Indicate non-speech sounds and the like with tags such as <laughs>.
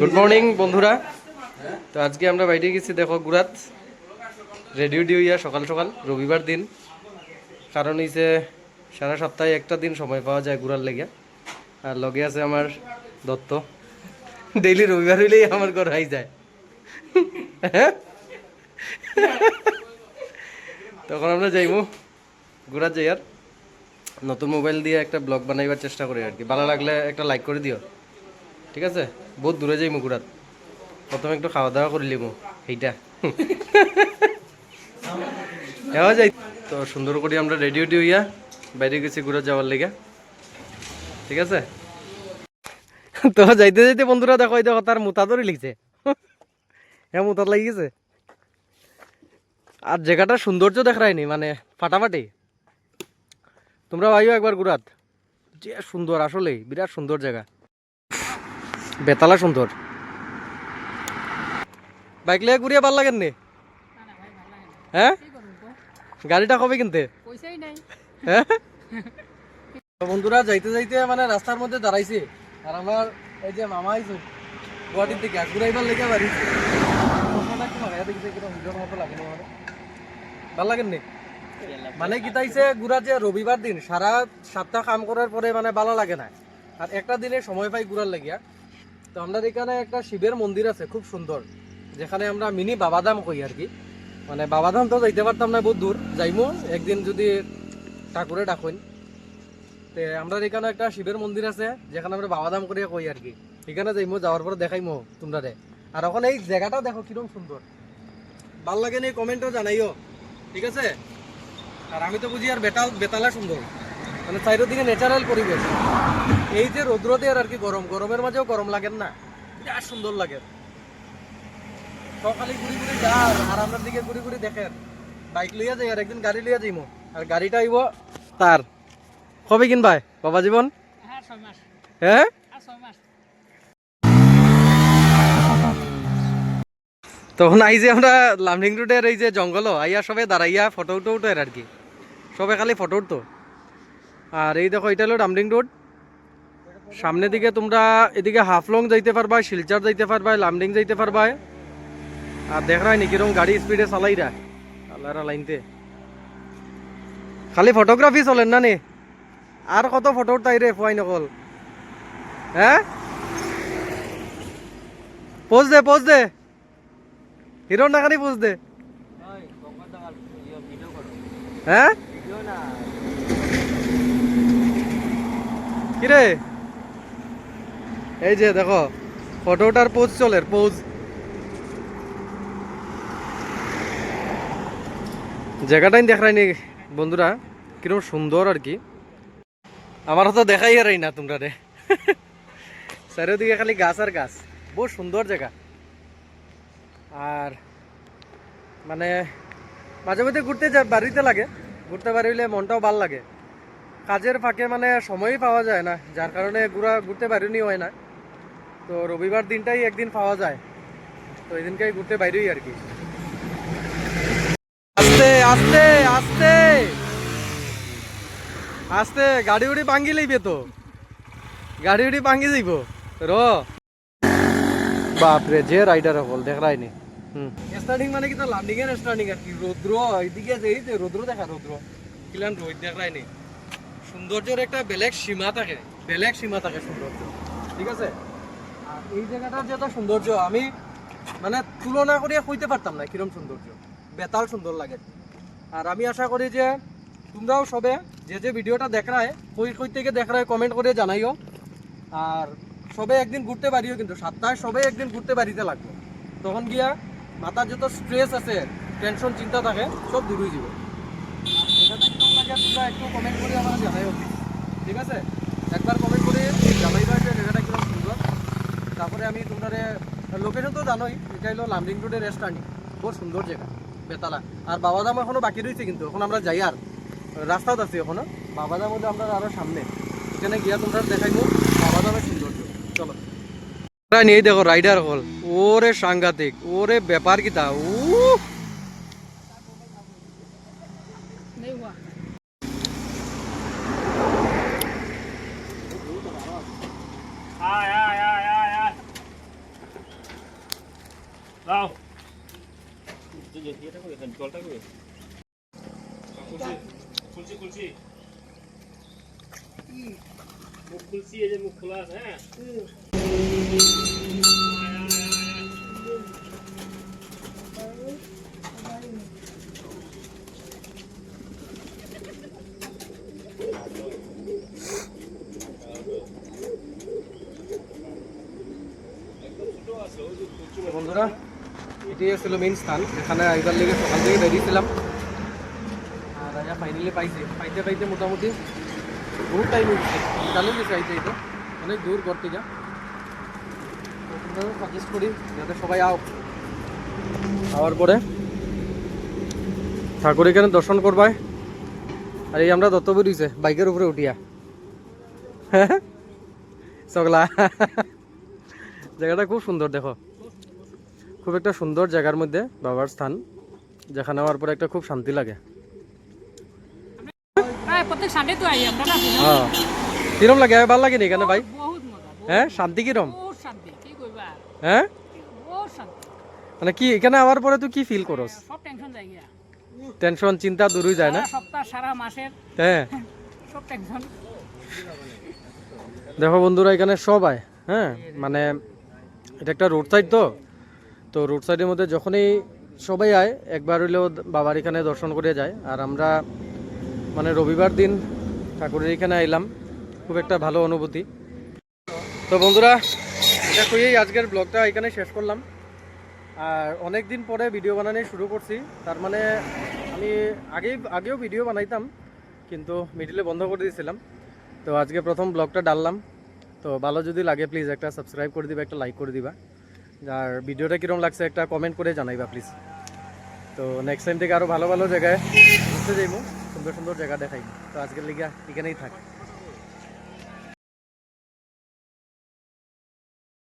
Good morning বন্ধুরা। তো আজকে আমরা বাইরে গেছি, দেখো গুরাত। রেডিও ডিও ইয়া, সকাল সকাল, রবিবার দিন। কারণ হইছে সারা সপ্তাহে একটা দিন সময় পাওয়া যায় ঘুরার লেগে। আর লগে আছে আমার দত্ত। ডেইলি রবিবার হইলেই আমার ঘর হাই যায়। তখন আমরা যাইমু ঘুরাত যাই আর নতুন মোবাইল দিয়ে একটা ব্লগ বানাইবার চেষ্টা করি আর কি। ভালো লাগলে একটা লাইক করে দিও। ঠিক আছে? বহুত দূরে যাই মুকুরাত প্রথমে একটু খাওয়া দাওয়া করে লিমু এইটা যাওয়া <laughs> যাই। তো সুন্দর করে আমরা রেডি উডি হইয়া বাইরে গেছি ঘুরে যাওয়ার লেগে। ঠিক আছে? তো যাইতে যাইতে বন্ধুরা দেখো এই দেখো তার মুতা ধরে লিখছে। হ্যাঁ মুতার লাগি গেছে। আর জায়গাটা সৌন্দর্য দেখায়নি মানে ফাটাফাটি। তোমরা আইও একবার গুরাত যে সুন্দর আসলেই বিরাট সুন্দর জায়গা। বেতালা সুন্দর। বাইক লিয়ে ঘুরিয়ে ভালো লাগেন নি? হ্যাঁ? গাড়িটা কবে কিনতে? হ্যাঁ? বন্ধুরা যাইতে যাইতে মানে রাস্তার মধ্যে দাঁড়াইছি। আর আমার এই যে মামা আইছে গুয়াহাটির থেকে ঘুরাইবার লেগে বাড়ি। ভালো লাগেন নি? মানে কি তাইছে ঘুরা যে রবিবার দিন সারা সপ্তাহ কাম করার পরে মানে ভালো লাগে না। আর একটা দিনে সময় পাই ঘুরার লাগিয়া। তো আমরা এখানে একটা শিবের মন্দির আছে, খুব সুন্দর। যেখানে আমরা মিনি বাবাধাম কই আর কি। মানে বাবাধাম তো যাইতে পারতাম না, বহুত দূর। যাইমু, একদিন যদি ঠাকুরে ডাকুন। তো আমরা এখানে একটা শিবের মন্দির আছে, যেখানে আমরা বাবাধাম করে কই আর কি। এখানে যাইমু, যাওয়ার পরে দেখাইমু তোমরা আর এখন এই জায়গাটা দেখো কীরকম সুন্দর। ভালো লাগে নি, কমেন্টও জানাইও। ঠিক আছে? আর আমি তো বুঝি আর বেতাল বেতালা সুন্দর। মানে চারিদিকে ন্যাচারাল পরিবেশ। এই যে রৌদ্রতে আর কি গরম গরমের মাঝেও গরম লাগে না। বিরাট সুন্দর লাগে। সকালে ঘুরি ঘুরি যা আর আপনার দিকে ঘুরি ঘুরি দেখেন। বাইক লইয়া যাই আর একদিন গাড়ি লইয়া যাইমো। আর গাড়িটা আইব তার। কবে কিনবাই বাবা জীবন? হ্যাঁ হ্যাঁ তখন আই যে আমরা লামডিং রোডের এই যে জঙ্গল আইয়া সবে দাঁড়াইয়া ফটো উঠো উঠো আর কি। সবে খালি ফটো উঠতো। আর এই দেখো এটা হলো ডামডিং রোড। সামনের দিকে তোমরা এদিকে হাফলং যাইতে পারবা শিলচর যাইতে পারবা লামডিং যাইতে পারবা আর দেখ রায় নি কীরকম গাড়ি স্পিডে চালাই রা। আল্লাহরা লাইনতে খালি ফটোগ্রাফি চলেন না নি? আর কত ফটো উঠাই রে ফুয়াই নকল। হ্যাঁ পোজ দে পোজ দে। হিরো নাকানি পোজ দে। হ্যাঁ কিরে এই যে দেখো, ফটোটার পোজ চলে পোজ জায়গাটাই দেখাই নি বন্ধুরা কীরকম সুন্দর আর কি। আমার তো দেখাই আর না তোমরা রে। চারিদিকে খালি গাছ আর গাছ বহু সুন্দর জায়গা। আর মানে মাঝে মধ্যে ঘুরতে যা বাড়িতে লাগে, ঘুরতে বাড়িলে মনটাও ভালো লাগে। কাজের ফাঁকে মানে সময়ই পাওয়া যায় না, যার কারণে ঘুরা ঘুরতে বাড়িনি হয় না। তো রবিবার দিনটাই একদিন পাওয়া যায়। তো এই দিনটাই ঘুরতে বাইরেই আর কি। আস্তে আস্তে আস্তে! আস্তে, গাড়ি উড়ি ভাঙ্গি লইবে তো। গাড়ি উড়ি ভাঙ্গি যাইব র। বাপরে, যে রাইডার হল দেখ রাইনি হুম। স্টার্টিং মানে কি তো লান্ডিং এর স্টার্টিং আর কি? রৌদ্র, এইদিকে যে এই যে রৌদ্র দেখা, রৌদ্র। কিলান রোদ দেখ রাইনি সৌন্দর্যের একটা বেলেগ সীমা থাকে। বেলেগ সীমা থাকে সৌন্দর্য। ঠিক আছে? এই জায়গাটার যেটা সৌন্দর্য, আমি মানে তুলনা করিয়া কইতে পারতাম না কিরম সৌন্দর্য। বেতাল সুন্দর লাগে। আর আমি আশা করি যে তোমরাও সবে যে যে ভিডিওটা দেখায়, কই কই থেকে দেখায় কমেন্ট করে জানাইও। আর সবে একদিন ঘুরতে পারিও কিন্তু, সপ্তাহে সবে একদিন ঘুরতে বাড়িতে লাগবে। তখন গিয়া মাথার যত স্ট্রেস আছে টেনশন চিন্তা থাকে, সব দূর হয়ে যাবে। লাগে, তোমরা একটু কমেন্ট করে আমার জানাইও। ঠিক আছে? একবার কমেন্ট করে জানাইবা যে জায়গাটা কীরকম সুন্দর তারপরে আমি তোমার লোকেশন তো জানোই, এটা হলো লামডিং রোডের রেস্টুরেন্ট খুব সুন্দর জায়গা, বেতালা। আর বাবাধাম এখনও বাকি রয়েছে কিন্তু, এখন আমরা যাই আর। রাস্তাও আছি এখনও। বাবাধাম হলো আমরা আরও সামনে। এখানে গিয়া তোমরা দেখাইবো বাবাধামের সৌন্দর্য। চলো। নিয়ে দেখো রাইডার হল। ওরে সাংঘাতিক, ওরে ব্যাপার কিতা। नहीं দাও। জলটা করে খুলছি খুলছি মুখ খুলছি এই যে মুখ খোলা আছে হ্যাঁ বন্ধুরা এটি ছিল মেইন স্থান। এখানে আইবার লেগে সকাল থেকে বেরিয়েছিলাম আর আজা ফাইনালি পাইছে। পাইতে পাইতে মোটামুটি বহুত টাইম হয়ে গেছে। চালু গেছে আইতে আইতে। অনেক দূর করতে থেকে সাজেস্ট করি যাতে সবাই আও আওয়ার পরে ঠাকুর এখানে দর্শন করবায় আর এই আমরা দত্ত বেরিয়েছে বাইকের উপরে উঠিয়া হ্যাঁ সকলা <laughs> জায়গাটা খুব সুন্দর দেখো খুব একটা সুন্দর জায়গার মধ্যে বাবার স্থান যেখানে আমার পরে একটা খুব শান্তি লাগে। দিন হ্যাঁ। কিরম লাগে? ভালো লাগে নি এখানে ভাই হ্যাঁ শান্তি কিরম? হ্যাঁ? মানে কি এখানে আবার পরে তুই কি ফিল করস? সব টেনশন চিন্তা দূর হয়ে যায় না? সারা মাসের। হ্যাঁ। সব টেনশন দেখো বন্ধুরা এখানে সবাই হ্যাঁ মানে এটা একটা রোড সাইড তো। তো রোড সাইডের মধ্যে যখনই সবাই আয়, একবার হইলেও বাবার এখানে দর্শন করে যায়। আর আমরা মানে রবিবার দিন ঠাকুরের এখানে আইলাম। খুব একটা ভালো অনুভূতি। তো বন্ধুরা এটা কইয়েই আজকের ব্লগটা এখানে শেষ করলাম। আর অনেক দিন পরে ভিডিও বানানো শুরু করছি। তার মানে আমি আগেই, আগেও ভিডিও বানাইতাম, কিন্তু মিডিলে বন্ধ করে দিয়েছিলাম। তো আজকে প্রথম ব্লগটা ডাললাম। তো ভালো যদি লাগে প্লিজ একটা সাবস্ক্রাইব করে দিবা, একটা লাইক করে দিবা। আর ভিডিওটা কীরকম লাগছে একটা কমেন্ট করে জানাইবা প্লিজ তো নেক্সট টাইম থেকে আরও ভালো ভালো জায়গায় ঘুরতে যাইব, সুন্দর সুন্দর জায়গা দেখাইব। তো আজকের লিগা এখানেই থাক।